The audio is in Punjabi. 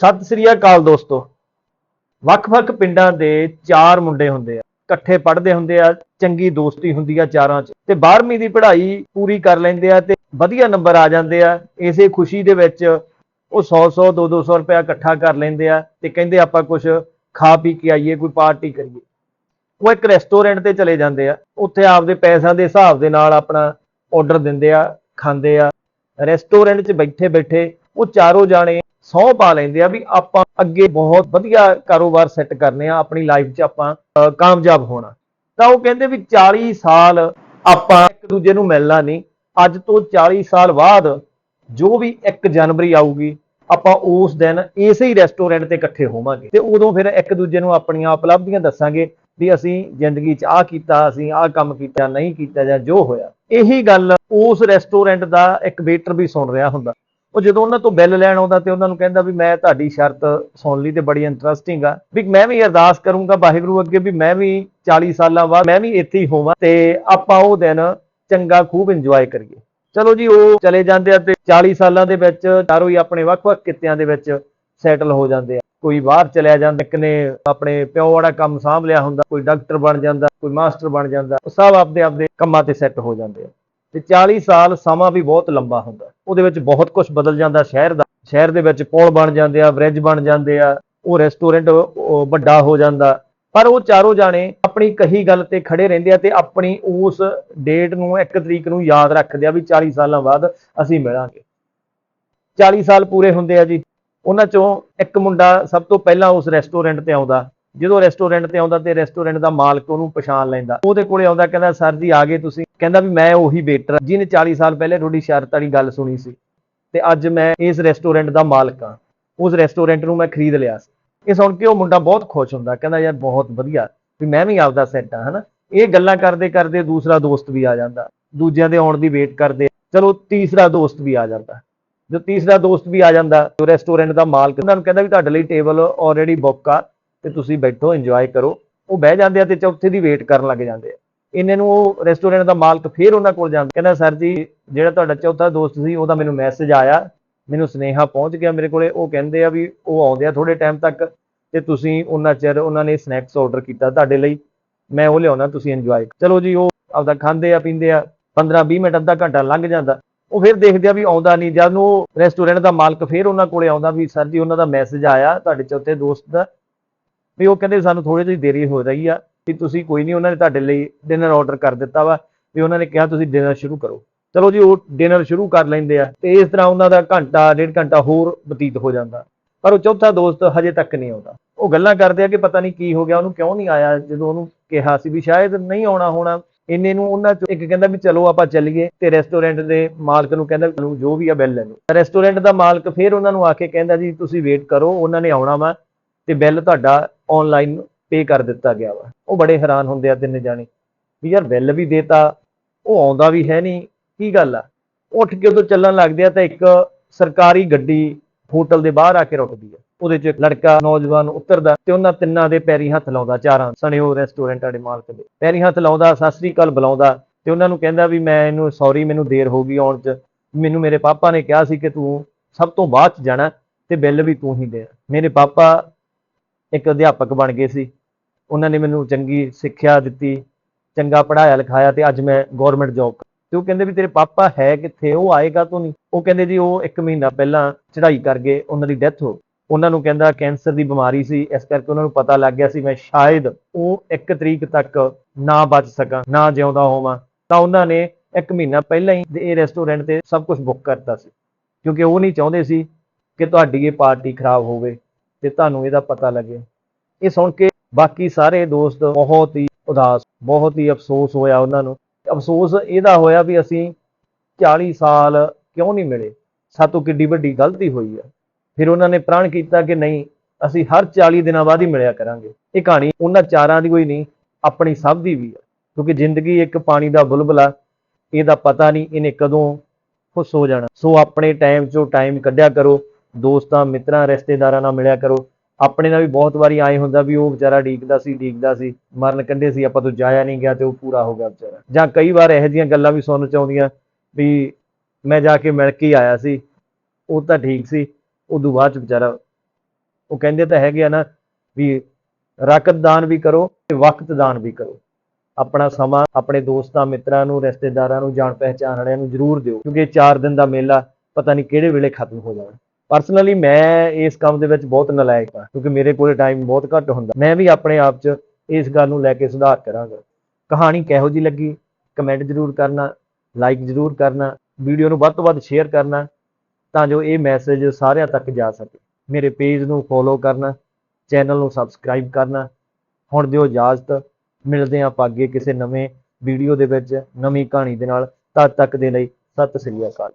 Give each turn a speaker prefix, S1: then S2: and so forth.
S1: ਸਤਿ ਸ੍ਰੀ ਅਕਾਲ ਦੋਸਤੋ। ਵੱਖ-ਵੱਖ ਪਿੰਡਾਂ ਦੇ ਚਾਰ ਮੁੰਡੇ ਹੁੰਦੇ ਆ। ਇਕੱਠੇ ਪੜ੍ਹਦੇ ਹੁੰਦੇ ਆ, ਚੰਗੀ ਦੋਸਤੀ ਹੁੰਦੀ ਆ ਚਾਰਾਂ 'ਚ। ਤੇ 12ਵੀਂ ਦੀ ਪੜ੍ਹਾਈ ਪੂਰੀ ਕਰ ਲੈਂਦੇ ਆ ਤੇ ਵਧੀਆ ਨੰਬਰ ਆ ਜਾਂਦੇ ਆ। ਇਸੇ ਖੁਸ਼ੀ ਦੇ ਵਿੱਚ ਉਹ 100-100 2-200 ਰੁਪਇਆ ਇਕੱਠਾ ਕਰ ਲੈਂਦੇ ਆ ਤੇ ਕਹਿੰਦੇ ਆਪਾਂ ਕੁਝ ਖਾ ਪੀ ਕੇ ਆਈਏ, ਕੋਈ ਪਾਰਟੀ ਕਰੀਏ। ਉਹ ਇੱਕ ਰੈਸਟੋਰੈਂਟ ਤੇ ਚਲੇ ਜਾਂਦੇ ਆ। ਉੱਥੇ ਆਪਦੇ ਪੈਸਿਆਂ ਦੇ ਹਿਸਾਬ ਦੇ ਨਾਲ ਆਪਣਾ ਆਰਡਰ ਦਿੰਦੇ ਆ, ਖਾਂਦੇ ਆ। ਰੈਸਟੋਰੈਂਟ 'ਚ ਬੈਠੇ ਬੈਠੇ ਉਹ ਚਾਰੋਂ ਜਾਣੇ ਸਹੁੰ ਪਾ ਲੈਂਦੇ ਆ ਵੀ ਆਪਾਂ ਅੱਗੇ ਬਹੁਤ ਵਧੀਆ ਕਾਰੋਬਾਰ ਸੈੱਟ ਕਰਨੇ ਆ, ਆਪਣੀ ਲਾਈਫ 'ਚ ਆਪਾਂ ਕਾਮਯਾਬ ਹੋਣਾ। ਤਾਂ ਉਹ ਕਹਿੰਦੇ ਵੀ 40 ਸਾਲ ਆਪਾਂ ਇੱਕ ਦੂਜੇ ਨੂੰ ਮਿਲਣਾ ਨਹੀਂ। ਅੱਜ ਤੋਂ 40 ਸਾਲ ਬਾਅਦ ਜੋ ਵੀ 1 ਜਨਵਰੀ ਆਊਗੀ, ਆਪਾਂ ਉਸ ਦਿਨ ਇਸੇ ਹੀ ਰੈਸਟੋਰੈਂਟ ਤੇ ਇਕੱਠੇ ਹੋਵਾਂਗੇ। ਤੇ ਉਦੋਂ ਫਿਰ ਇੱਕ ਦੂਜੇ ਨੂੰ ਆਪਣੀਆਂ ਉਪਲਬਧੀਆਂ ਦੱਸਾਂਗੇ ਵੀ ਅਸੀਂ ਜ਼ਿੰਦਗੀ 'ਚ ਆਹ ਕੀਤਾ, ਅਸੀਂ ਆਹ ਕੰਮ ਕੀਤਾ, ਨਹੀਂ ਕੀਤਾ ਜਾਂ ਜੋ ਹੋਇਆ। ਇਹੀ ਗੱਲ ਉਸ ਰੈਸਟੋਰੈਂਟ ਦਾ ਇੱਕ ਵੇਟਰ ਵੀ ਸੁਣ ਰਿਹਾ ਹੁੰਦਾ। ਉਹ ਜਦੋਂ ਉਹਨਾਂ ਤੋਂ ਬਿੱਲ ਲੈਣ ਆਉਂਦਾ ਤੇ ਉਹਨਾਂ ਨੂੰ ਕਹਿੰਦਾ ਵੀ ਮੈਂ ਤੁਹਾਡੀ ਸ਼ਰਤ ਸੁਣ ਲਈ ਤੇ ਬੜੀ ਇੰਟਰਸਟਿੰਗ ਆ, ਵੀ ਮੈਂ ਵੀ ਅਰਦਾਸ ਕਰੂੰਗਾ ਵਾਹਿਗੁਰੂ ਅੱਗੇ ਵੀ ਮੈਂ ਵੀ 40 ਸਾਲਾਂ ਬਾਅਦ ਮੈਂ ਵੀ ਇੱਥੇ ਹੀ ਹੋਵਾਂ ਤੇ ਆਪਾਂ ਉਹ ਦਿਨ ਚੰਗਾ ਖੂਬ ਇੰਜੋਏ ਕਰੀਏ। ਚਲੋ ਜੀ, ਉਹ ਚਲੇ ਜਾਂਦੇ ਆ ਤੇ 40 ਸਾਲਾਂ ਦੇ ਵਿੱਚ ਚਾਰੋਂ ਹੀ ਆਪਣੇ ਵੱਖ-ਵੱਖ ਕਿੱਤਿਆਂ ਦੇ ਵਿੱਚ ਸੈਟਲ ਹੋ ਜਾਂਦੇ ਆ। ਕੋਈ ਬਾਹਰ ਚਲਿਆ ਜਾਂਦਾ, ਇੱਕ ਨੇ ਆਪਣੇ ਪਿਓ ਵਾਲਾ ਕੰਮ ਸਾਂਭ ਲਿਆ ਹੁੰਦਾ, ਕੋਈ ਡਾਕਟਰ ਬਣ ਜਾਂਦਾ, ਕੋਈ ਮਾਸਟਰ ਬਣ ਜਾਂਦਾ, ਉਹ ਸਭ ਆਪਦੇ ਆਪਦੇ ਕੰਮਾਂ ਤੇ ਸੈੱਟ ਹੋ ਜਾਂਦੇ ਆ। ਤੇ 40 ਸਾਲ ਸਮਾਂ ਵੀ ਬਹੁਤ ਲੰਬਾ ਹੁੰਦਾ। ਉਹਦੇ ਵਿੱਚ ਬਹੁਤ ਕੁਝ ਬਦਲ ਜਾਂਦਾ, ਸ਼ਹਿਰ ਦਾ, ਸ਼ਹਿਰ ਦੇ ਵਿੱਚ ਪੁਲ ਬਣ ਜਾਂਦੇ ਆ ਬ੍ਰਿਜ ਬਣ ਜਾਂਦੇ ਆ, ਉਹ ਰੈਸਟੋਰੈਂਟ ਵੱਡਾ ਹੋ ਜਾਂਦਾ। ਪਰ ਉਹ ਚਾਰੋਂ ਜਾਣੇ ਆਪਣੀ ਕਹੀ ਗੱਲ ਤੇ ਖੜੇ ਰਹਿੰਦੇ ਆ ਤੇ ਆਪਣੀ ਉਸ ਡੇਟ ਨੂੰ, ਇੱਕ ਤਰੀਕ ਨੂੰ ਯਾਦ ਰੱਖਦੇ ਆ ਵੀ 40 ਸਾਲਾਂ ਬਾਅਦ ਅਸੀਂ ਮਿਲਾਂਗੇ। 40 ਸਾਲ ਪੂਰੇ ਹੁੰਦੇ ਆ ਜੀ। ਉਹਨਾਂ ਚੋਂ ਇੱਕ ਮੁੰਡਾ ਸਭ ਤੋਂ ਪਹਿਲਾਂ ਉਸ ਰੈਸਟੋਰੈਂਟ ਤੇ ਆਉਂਦਾ। ਜਦੋਂ ਰੈਸਟੋਰੈਂਟ ਤੇ ਆਉਂਦਾ ਤੇ ਰੈਸਟੋਰੈਂਟ ਦਾ ਮਾਲਕ ਉਹਨੂੰ ਪਛਾਣ ਲੈਂਦਾ। ਉਹਦੇ ਕੋਲੇ ਆਉਂਦਾ, ਕਹਿੰਦਾ, ਸਰ ਜੀ, ਆ ਗਏ ਤੁਸੀਂ। ਕਹਿੰਦਾ ਵੀ, ਮੈਂ ਉਹੀ ਵੇਟਰ ਜਿਹਨੇ 40 ਸਾਲ ਪਹਿਲੇ ਤੁਹਾਡੀ ਸ਼ਰਤ ਵਾਲੀ ਗੱਲ ਸੁਣੀ ਸੀ ਤੇ ਅੱਜ ਮੈਂ ਇਸ ਰੈਸਟੋਰੈਂਟ ਦਾ ਮਾਲਕ ਹਾਂ। ਉਸ ਰੈਸਟੋਰੈਂਟ ਨੂੰ ਮੈਂ ਖਰੀਦ ਲਿਆ ਸੀ। ਇਹ ਸੁਣ ਕੇ ਉਹ ਮੁੰਡਾ ਬਹੁਤ ਖੁਸ਼ ਹੁੰਦਾ, ਕਹਿੰਦਾ, ਯਾਰ, ਬਹੁਤ ਵਧੀਆ, ਵੀ ਮੈਂ ਵੀ ਆਪਦਾ ਸੈੱਟ ਹਾਂ, ਹਨਾ? ਇਹ ਗੱਲਾਂ ਕਰਦੇ ਕਰਦੇ ਦੂਸਰਾ ਦੋਸਤ ਵੀ ਆ ਜਾਂਦਾ। ਦੂਜਿਆਂ ਦੇ ਆਉਣ ਦੀ ਵੇਟ ਕਰਦੇ, ਚਲੋ ਤੀਸਰਾ ਦੋਸਤ ਵੀ ਆ ਜਾਂਦਾ। ਜੋ ਤੀਸਰਾ ਦੋਸਤ ਵੀ ਆ ਜਾਂਦਾ ਰੈਸਟੋਰੈਂਟ ਦਾ ਮਾਲਕ, ਉਹਨਾਂ ਨੂੰ ਕਹਿੰਦਾ ਵੀ, ਤੁਹਾਡੇ ਲਈ ਟੇਬਲ ਆਲਰੇਡੀ ਬੁੱਕ ਆ ਤੇ ਤੁਸੀਂ ਬੈਠੋ ਇੰਜੋਏ ਕਰੋ। ਉਹ ਬਹਿ ਜਾਂਦੇ ਆ ਤੇ ਚੌਥੇ ਦੀ ਵੇਟ ਕਰਨ ਲੱਗ ਜਾਂਦੇ ਆ। ਇੰਨੇ ਨੂੰ ਉਹ ਰੈਸਟੋਰੈਂਟ ਦਾ ਮਾਲਕ ਫੇਰ ਉਹਨਾਂ ਕੋਲ ਜਾਂਦਾ। ਕਹਿੰਦਾ, ਸਰ ਜੀ, ਜਿਹੜਾ ਤੁਹਾਡਾ ਚੌਥਾ ਦੋਸਤ ਸੀ, ਉਹਦਾ ਮੈਨੂੰ ਮੈਸੇਜ ਆਇਆ। ਮੈਨੂੰ ਸੁਨੇਹਾ ਪਹੁੰਚ ਗਿਆ ਮੇਰੇ ਕੋਲੇ। ਉਹ ਕਹਿੰਦੇ ਆ ਵੀ ਉਹ ਆਉਂਦੇ ਆ ਥੋੜੇ ਟਾਈਮ ਤੱਕ ਤੇ ਤੁਸੀਂ ਉਹਨਾਂ ਚਿਰ ਉਹਨਾਂ ਨੇ ਸਨੈਕਸ ਆਰਡਰ ਕੀਤਾ ਤੁਹਾਡੇ ਲਈ। ਮੈਂ ਉਹ ਲਿਆਉਣਾ, ਤੁਸੀਂ ਇੰਜੋਏ ਚਲੋ ਜੀ, ਉਹ ਆਪਦਾ ਖਾਂਦੇ ਆ, ਪੀਂਦੇ ਆ। 15 20 ਮਿੰਟ, ਅੱਧਾ ਘੰਟਾ ਲੰਘ ਜਾਂਦਾ। ਉਹ ਫਿਰ ਦੇਖਦੇ ਆ ਵੀ ਆਉਂਦਾ ਨਹੀਂ। ਜਦ ਨੂੰ ਉਹ ਰੈਸਟੋਰੈਂਟ ਦਾ ਮਾਲਕ ਫਿਰ ਉਹਨਾਂ ਕੋਲੇ ਆਉਂਦਾ ਵੀ, ਸਰ ਜੀ, ਉਹਨਾਂ ਦਾ ਮੈਸੇਜ ਆਇਆ, ਤੁਹਾਡੇ ਚੌਥੇ ਦੋਸਤ ਦਾ ਵੀ ਉਹ ਕਹਿੰਦੇ ਸਾਨੂੰ ਥੋੜੀ ਜਿਹੀ ਦੇਰੀ ਹੋ ਰਹੀ ਆ ਵੀ ਤੁਸੀਂ ਕੋਈ ਨਹੀਂ, ਉਹਨਾਂ ਨੇ ਤੁਹਾਡੇ ਲਈ ਡਿਨਰ ਆਰਡਰ ਕਰ ਦਿੱਤਾ ਵਾ ਵੀ ਉਹਨਾਂ ਨੇ ਕਿਹਾ ਤੁਸੀਂ ਡਿਨਰ ਸ਼ੁਰੂ ਕਰੋ। ਚਲੋ ਜੀ, ਉਹ ਡਿਨਰ ਸ਼ੁਰੂ ਕਰ ਲੈਂਦੇ ਆ ਤੇ ਇਸ ਤਰ੍ਹਾਂ ਉਹਨਾਂ ਦਾ ਘੰਟਾ, ਡੇਢ ਘੰਟਾ ਹੋਰ ਬਤੀਤ ਹੋ ਜਾਂਦਾ। ਪਰ ਉਹ ਚੌਥਾ ਦੋਸਤ ਹਜੇ ਤੱਕ ਨਹੀਂ ਆਉਂਦਾ। ਉਹ ਗੱਲਾਂ ਕਰਦੇ ਆ ਕਿ ਪਤਾ ਨਹੀਂ ਕੀ ਹੋ ਗਿਆ, ਉਹਨੂੰ ਕਿਉਂ ਨਹੀਂ ਆਇਆ? ਜਦੋਂ ਉਹਨੂੰ ਕਿਹਾ ਸੀ ਵੀ ਸ਼ਾਇਦ ਨਹੀਂ ਆਉਣਾ ਹੋਣਾ, ਇੰਨੇ ਨੂੰ ਉਹਨਾਂ ਚੋਂ ਇੱਕ ਕਹਿੰਦਾ ਵੀ ਚਲੋ ਆਪਾਂ ਚੱਲੀਏ ਤੇ ਰੈਸਟੋਰੈਂਟ ਦੇ ਮਾਲਕ ਨੂੰ ਕਹਿੰਦਾ ਤੁਹਾਨੂੰ ਜੋ ਵੀ ਆ ਬਿੱਲ ਲੈ ਲਓ। ਰੈਸਟੋਰੈਂਟ ਦਾ ਮਾਲਕ ਫਿਰ ਉਹਨਾਂ ਨੂੰ ਆ ਕੇ ਕਹਿੰਦਾ ਜੀ, ਤੁਸੀਂ ਵੇਟ ਕਰੋ, ਉਹਨਾਂ ਨੇ ਆਉਣਾ ਵਾ। ਤੇ ਬਿੱਲ ਤੁਹਾਡਾ ਆਨਲਾਈਨ ਪੇ ਕਰ ਦਿੱਤਾ ਗਿਆ ਵਾ। ਉਹ ਬੜੇ ਹੈਰਾਨ ਹੁੰਦੇ ਆ ਤਿੰਨੇ ਜਾਣੇ ਵੀ ਯਾਰ ਬਿੱਲ ਵੀ ਦੇਤਾ, ਉਹ ਆਉਂਦਾ ਵੀ ਹੈ ਨਹੀਂ, ਕੀ ਗੱਲ ਆ? ਉੱਠ ਕੇ ਉਦੋਂ ਚੱਲਣ ਲੱਗਦੇ ਆ ਤਾਂ ਇੱਕ ਸਰਕਾਰੀ ਗੱਡੀ ਹੋਟਲ ਦੇ ਬਾਹਰ ਆ ਕੇ ਰੁਕਦੀ ਆ। ਉਹਦੇ 'ਚ ਇੱਕ ਲੜਕਾ, ਨੌਜਵਾਨ ਉਤਰਦਾ ਤੇ ਉਹਨਾਂ ਤਿੰਨਾਂ ਦੇ ਪੈਰੀ ਹੱਥ ਲਾਉਂਦਾ, ਚਾਰਾਂ, ਸਣੇ ਰੈਸਟੋਰੈਂਟ ਵਾਲੇ ਮਾਲਕ ਦੇ। ਪੈਰੀ ਹੱਥ ਲਾਉਂਦਾ, ਸਤਿ ਸ੍ਰੀ ਅਕਾਲ ਬੁਲਾਉਂਦਾ ਤੇ ਉਹਨਾਂ ਨੂੰ ਕਹਿੰਦਾ ਵੀ ਮੈਂ ਇਹਨੂੰ ਸੌਰੀ ਮੈਨੂੰ ਦੇਰ ਹੋ ਗਈ ਆਉਣ 'ਚ। ਮੈਨੂੰ ਮੇਰੇ ਪਾਪਾ ਨੇ ਕਿਹਾ ਸੀ ਕਿ ਤੂੰ ਸਭ ਤੋਂ ਬਾਅਦ 'ਚ ਜਾਣਾ ਤੇ ਬਿੱਲ ਵੀ ਤੂੰ ਹੀ ਦੇ ਮੇਰੇ ਪਾਪਾ ਇੱਕ ਅਧਿਆਪਕ ਬਣ ਗਏ ਸੀ। ਉਹਨਾਂ ਨੇ ਮੈਨੂੰ ਚੰਗੀ ਸਿੱਖਿਆ ਦਿੱਤੀ, ਚੰਗਾ ਪੜਾਇਆ ਲਿਖਾਇਆ ਤੇ ਅੱਜ ਮੈਂ ਗਵਰਨਮੈਂਟ ਜੌਬ ਤੇ ਉਹ ਕਹਿੰਦੇ ਵੀ ਤੇਰੇ ਪਾਪਾ ਹੈ ਕਿੱਥੇ? ਉਹ ਆਏਗਾ ਤੋਂ ਨਹੀਂ। ਉਹ ਕਹਿੰਦੇ ਜੀ ਉਹ 1 ਮਹੀਨਾ ਪਹਿਲਾਂ ਚੜ੍ਹਾਈ ਕਰ ਗਏ, ਉਹਨਾਂ ਦੀ ਡੈਥ ਹੋ ਉਹਨਾਂ ਨੂੰ ਕਹਿੰਦਾ ਕੈਂਸਰ ਦੀ ਬਿਮਾਰੀ ਸੀ, ਇਸ ਕਰਕੇ ਉਹਨਾਂ ਨੂੰ ਪਤਾ ਲੱਗ ਗਿਆ ਸੀ ਮੈਂ ਸ਼ਾਇਦ ਉਹ 1 ਤਰੀਕ ਤੱਕ ਨਾ ਬਚ ਸਕਾਂ, ਨਾ ਜਿਉਂਦਾ ਹੋਵਾਂ। ਤਾਂ ਉਹਨਾਂ ਨੇ 1 ਮਹੀਨਾ ਪਹਿਲਾਂ ਹੀ ਇਹ ਰੈਸਟੋਰੈਂਟ ਤੇ ਸਭ ਕੁਝ ਬੁੱਕ ਕਰਤਾ ਸੀ। ਕਿਉਂਕਿ ਉਹ ਨਹੀਂ ਚਾਹੁੰਦੇ ਸੀ ਕਿ ਤੁਹਾਡੀ ਇਹ ਪਾਰਟੀ ਖਰਾਬ ਹੋਵੇ। ਤੇ ਤੁਹਾਨੂੰ ਇਹਦਾ ਪਤਾ ਲੱਗੇ। ਇਹ ਸੁਣ ਕੇ ਬਾਕੀ ਸਾਰੇ ਦੋਸਤ ਬਹੁਤ ਹੀ ਉਦਾਸ, ਬਹੁਤ ਹੀ ਅਫਸੋਸ ਹੋਇਆ ਉਹਨਾਂ ਨੂੰ। ਅਫਸੋਸ ਇਹਦਾ ਹੋਇਆ ਵੀ ਅਸੀਂ 40 ਸਾਲ ਕਿਉਂ ਨਹੀਂ ਮਿਲੇ? ਸਾਤੋਂ ਕਿੱਡੀ ਵੱਡੀ ਗਲਤੀ ਹੋਈ ਹੈ ਫਿਰ ਉਹਨਾਂ ਨੇ ਪ੍ਰਣ ਕੀਤਾ ਕਿ ਨਹੀਂ, ਅਸੀਂ ਹਰ 40 ਦਿਨਾਂ ਬਾਅਦ ਹੀ ਮਿਲਿਆ ਕਰਾਂਗੇ। ਇਹ ਕਹਾਣੀ ਉਹਨਾਂ ਚਾਰਾਂ ਦੀ ਕੋਈ ਨਹੀਂ, ਆਪਣੀ ਸਭ ਦੀ ਵੀ ਆ। ਕਿਉਂਕਿ ਜ਼ਿੰਦਗੀ ਇੱਕ ਪਾਣੀ ਦਾ ਬੁਲਬੁਲਾ ਇਹਦਾ ਪਤਾ ਨਹੀਂ ਇਹਨੇ ਕਦੋਂ ਖੁਸ਼ ਹੋ ਜਾਣਾ। ਸੋ ਆਪਣੇ ਟਾਈਮ 'ਚੋਂ ਟਾਈਮ ਕੱਢਿਆ ਕਰੋ। ਦੋਸਤਾਂ, ਮਿੱਤਰਾਂ, ਰਿਸ਼ਤੇਦਾਰਾਂ ਨਾਲ ਮਿਲਿਆ ਕਰੋ। ਆਪਣੇ ਨਾਲ ਵੀ ਬਹੁਤ ਵਾਰੀ ਆਏ ਹੁੰਦਾ ਵੀ ਉਹ ਵਿਚਾਰਾ ਡੀਕਦਾ ਸੀ ਡੀਕਦਾ ਸੀ, ਮਰਨ ਕੰਢੇ ਸੀ, ਆਪਾਂ ਤੋਂ ਜਾਇਆ ਨਹੀਂ ਗਿਆ ਤੇ ਉਹ ਪੂਰਾ ਹੋ ਗਿਆ ਵਿਚਾਰਾ। ਜਾਂ ਕਈ ਵਾਰ ਇਹੋ ਜਿਹੀਆਂ ਗੱਲਾਂ ਵੀ ਸੁਣਨ ਚ ਆਉਂਦੀਆਂ ਵੀ ਮੈਂ ਜਾ ਕੇ ਮਿਲ ਕੇ ਆਇਆ ਸੀ, ਉਹ ਤਾਂ ਠੀਕ ਸੀ, ਉਦੋਂ ਬਾਅਦ ਚ ਵਿਚਾਰਾ, ਉਹ ਕਹਿੰਦੇ ਤਾਂ ਹੈਗੇ ਆ ਨਾ ਵੀ ਰਕਤ ਦਾਨ ਵੀ ਕਰੋ ਤੇ ਵਕਤ ਦਾਨ ਵੀ ਕਰੋ। ਆਪਣਾ ਸਮਾਂ ਆਪਣੇ ਦੋਸਤਾਂ, ਮਿੱਤਰਾਂ ਨੂੰ, ਰਿਸ਼ਤੇਦਾਰਾਂ ਨੂੰ ਜਾਣ ਪਹਿਚਾਣ ਵਾਲਿਆਂ ਨੂੰ ਜ਼ਰੂਰ ਦਿਓ, ਕਿਉਂਕਿ ਇਹ 4 ਦਿਨ ਦਾ ਮੇਲਾ ਪਤਾ ਨਹੀਂ ਕਿਹੜੇ ਵੇਲੇ ਖਤਮ ਹੋ ਜਾਣਾ। ਪਰਸਨਲੀ ਮੈਂ ਇਸ ਕੰਮ ਦੇ ਵਿੱਚ ਬਹੁਤ ਨਲਾਇਕ ਹਾਂ, ਕਿਉਂਕਿ ਮੇਰੇ ਕੋਲ ਟਾਈਮ ਬਹੁਤ ਘੱਟ ਹੁੰਦਾ। ਮੈਂ ਵੀ ਆਪਣੇ ਆਪ 'ਚ ਇਸ ਗੱਲ ਨੂੰ ਲੈ ਕੇ ਸੁਧਾਰ ਕਰਾਂਗਾ। ਕਹਾਣੀ ਕਿਹੋ ਜੀ ਲੱਗੀ? ਕਮੈਂਟ ਜ਼ਰੂਰ ਕਰਨਾ ਲਾਈਕ ਜ਼ਰੂਰ ਕਰਨਾ ਵੀਡੀਓ ਨੂੰ ਵੱਧ ਤੋਂ ਵੱਧ ਸ਼ੇਅਰ ਕਰਨਾ, ਤਾਂ ਜੋ ਇਹ ਮੈਸੇਜ ਸਾਰਿਆਂ ਤੱਕ ਜਾ ਸਕੇ। ਮੇਰੇ ਪੇਜ ਨੂੰ ਫੋਲੋ ਕਰਨਾ ਚੈਨਲ ਨੂੰ ਸਬਸਕ੍ਰਾਈਬ ਕਰਨਾ। ਹੁਣ ਦਿਓ ਇਜਾਜ਼ਤ, ਮਿਲਦੇ ਹਾਂ ਆਪਾਂ ਅੱਗੇ ਕਿਸੇ ਨਵੇਂ ਵੀਡੀਓ ਦੇ ਵਿੱਚ, ਨਵੀਂ ਕਹਾਣੀ ਦੇ ਨਾਲ। ਤਦ ਤੱਕ ਦੇ ਲਈ ਸਤਿ ਸ੍ਰੀ ਅਕਾਲ।